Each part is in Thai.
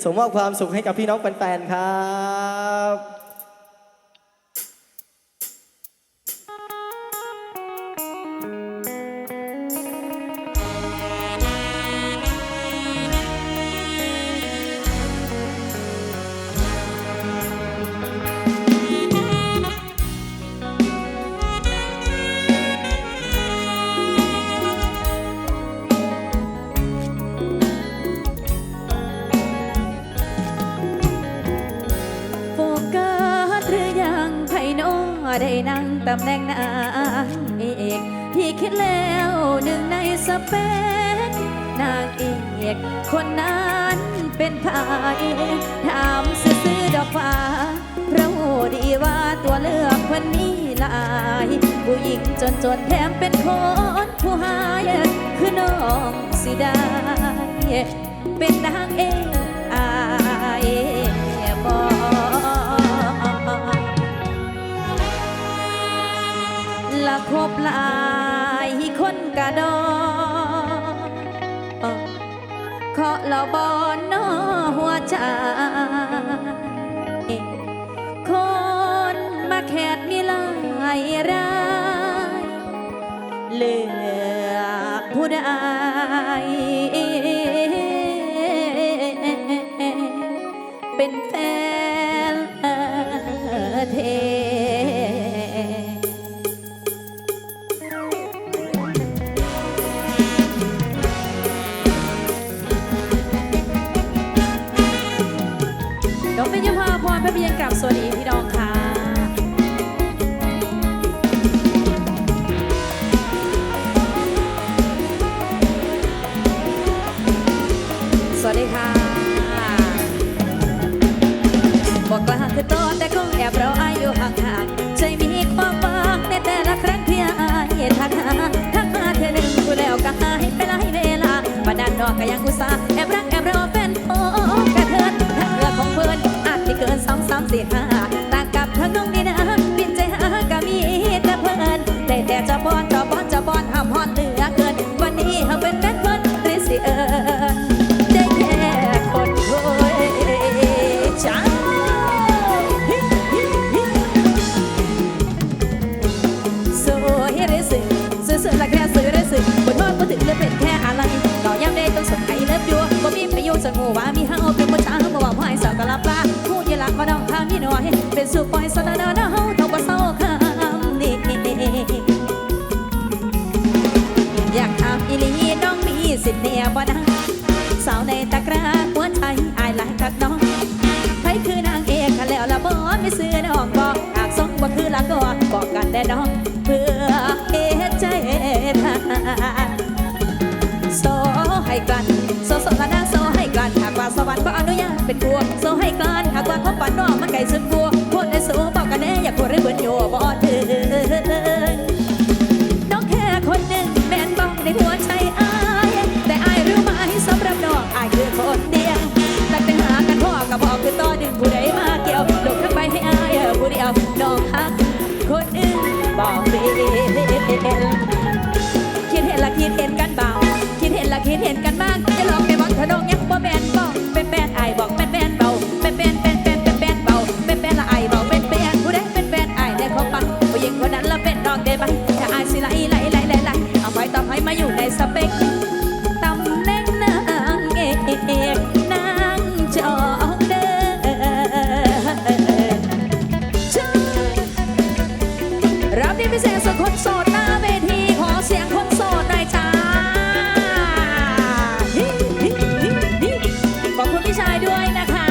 ส่งมอบความสุขให้กับพี่น้องแฟนๆ ครับำแหน่งนางเอกพี่คิดแล้วหนึ่งในสเปกนางเอกคนนั้นเป็นใครถามซื่อดอกฟ้าเราดีว่าตัวเลือกคนนี้ลาย ผู้หญิงจนจนแถมเป็นคนผู้หายคือน้องสิได้เป็นนางเอกอายบอก ละคบหลายคนกะดอเอ้อเคาะละบอนนอหัวใจคนมาแคดมีหลายรายเลือกผู้ใดเป็นแฟน ก็ยังอุตส่าห์แอบรักแอบรอแฟนโอกระเทินถ้าเรือของเพื่อนอาจที่เกินสองสามสี่ห้า สักหัวมีเฮาเป็นผู้ชายบ่ว่าผู้ให้สาวก็รับลาผู้ยีหลักมาดองทางนี้หน่อย เป็นสุปอยสนานเฮาเท่าบ่เศร้าคำนี้อยากถามอีลีน้องมีสิทธิ์เนี่ยบ่นะสาวในตะกร้าหัวใจอายหลายคักน้องใครคือนางเอกแล้วละบ่ไม่ซื้อน้องบอกหากสงบ่คือละก็บอกกันได้น้อง สวรรค์ก็อนุญาตเป็นกลัวโซให้การหากว่าเขาฝันนอ พิเศษส่วนคนโสดหน้าเวทีขอเสียงคนโสดหน่อยจ้าขอบคุณพี่ชายด้วยนะคะ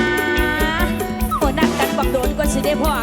โอ้นักกันบักโดนก็สิได้พ่อ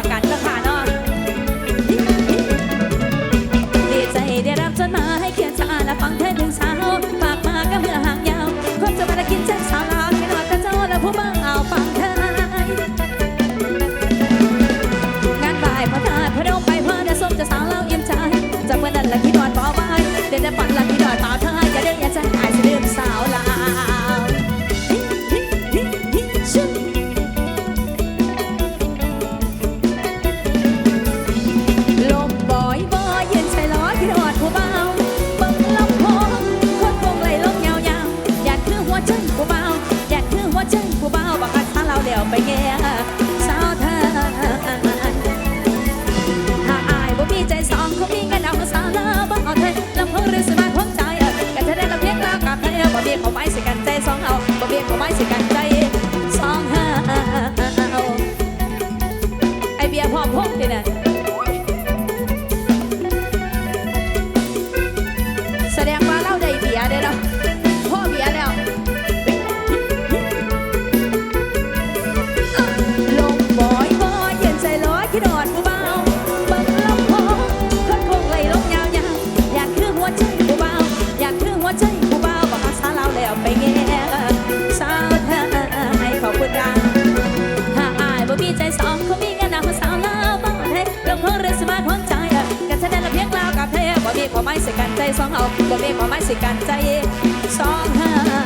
ไปแย่สาวเธอถ้าอายบ่มีใจสองคงมีกันเอาสาวลาวบ่เอาเธอลำพงหรือสมาทคงใจกันธอได้ลำเลียงลากับไทยบ่เบี้ยเขาไม้สิกันใจสองเอาบ่เบี้ยเขาไม้สิกันใจ ที่พอไม่สิกันใจสองเอาบ่มีพอไม่สิกันใจสองเฮา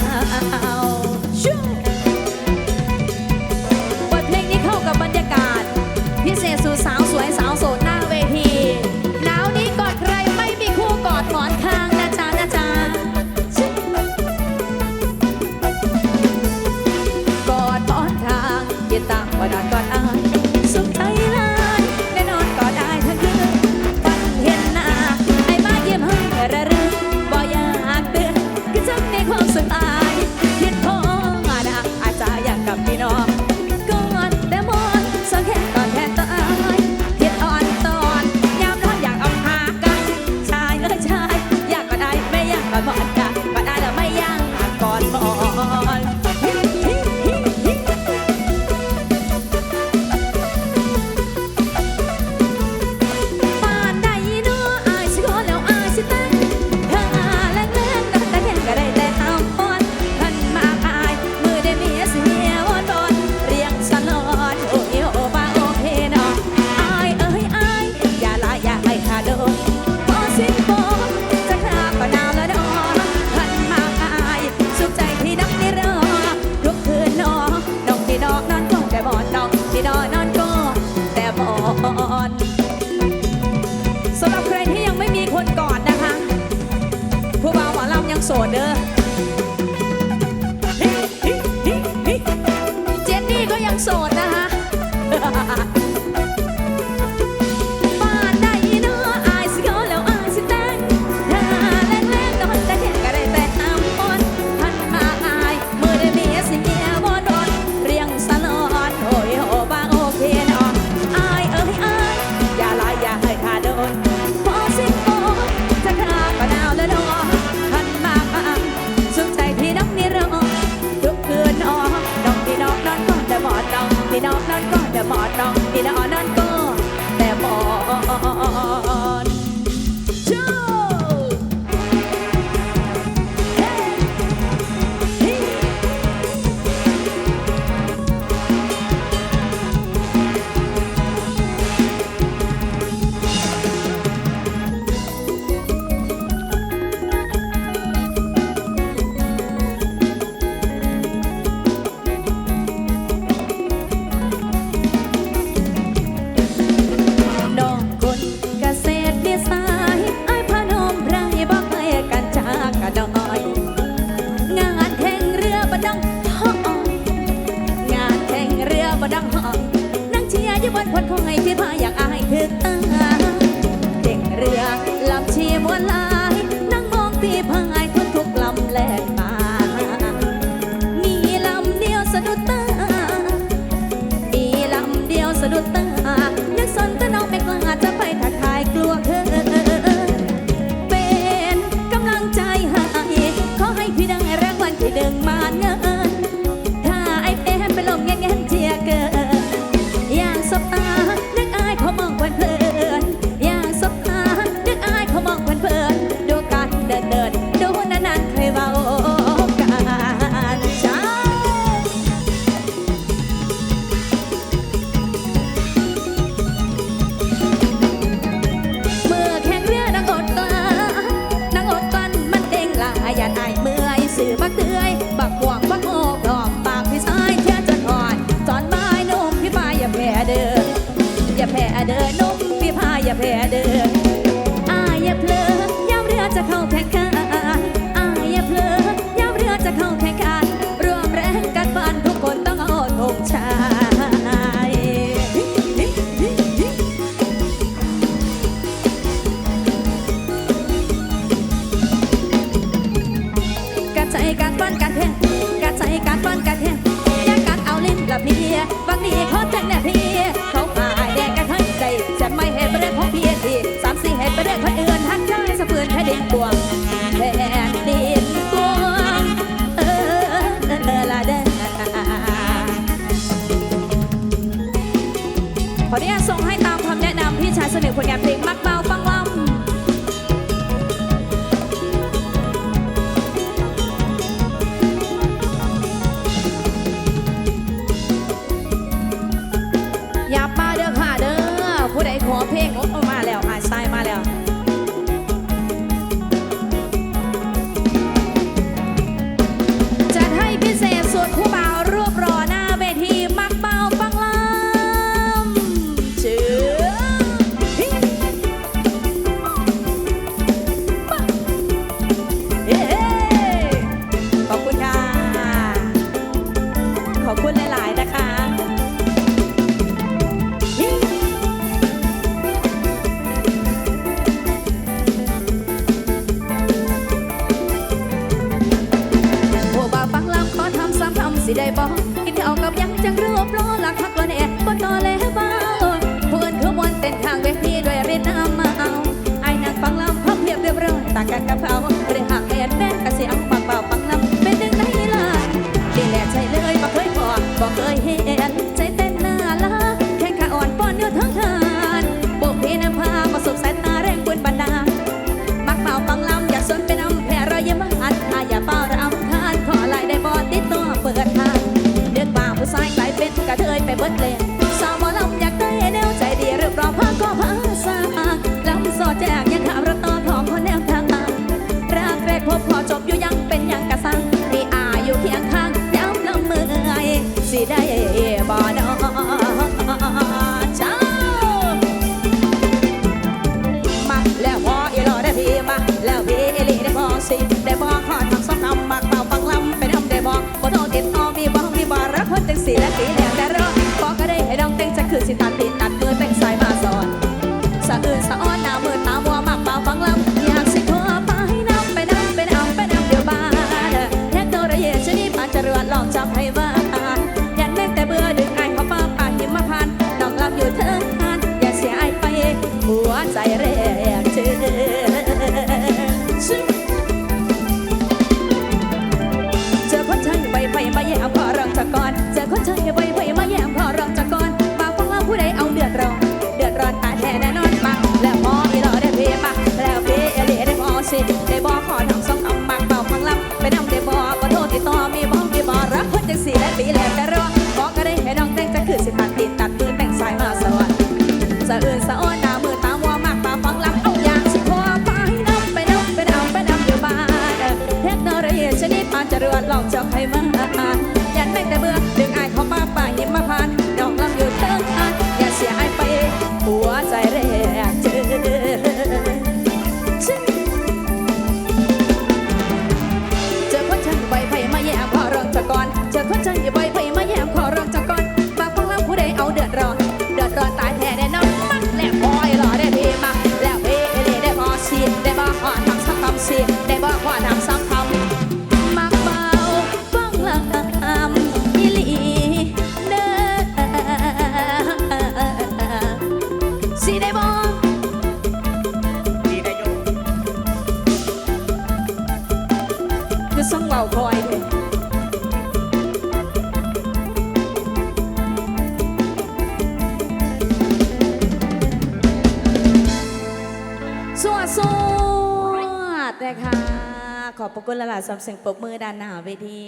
走路带。 ขออนุญาตส่งให้ตามคำแนะนำพี่ชายเสนอผลงานเพลงมากๆำเสียงปรบมือด้านหน้าเวที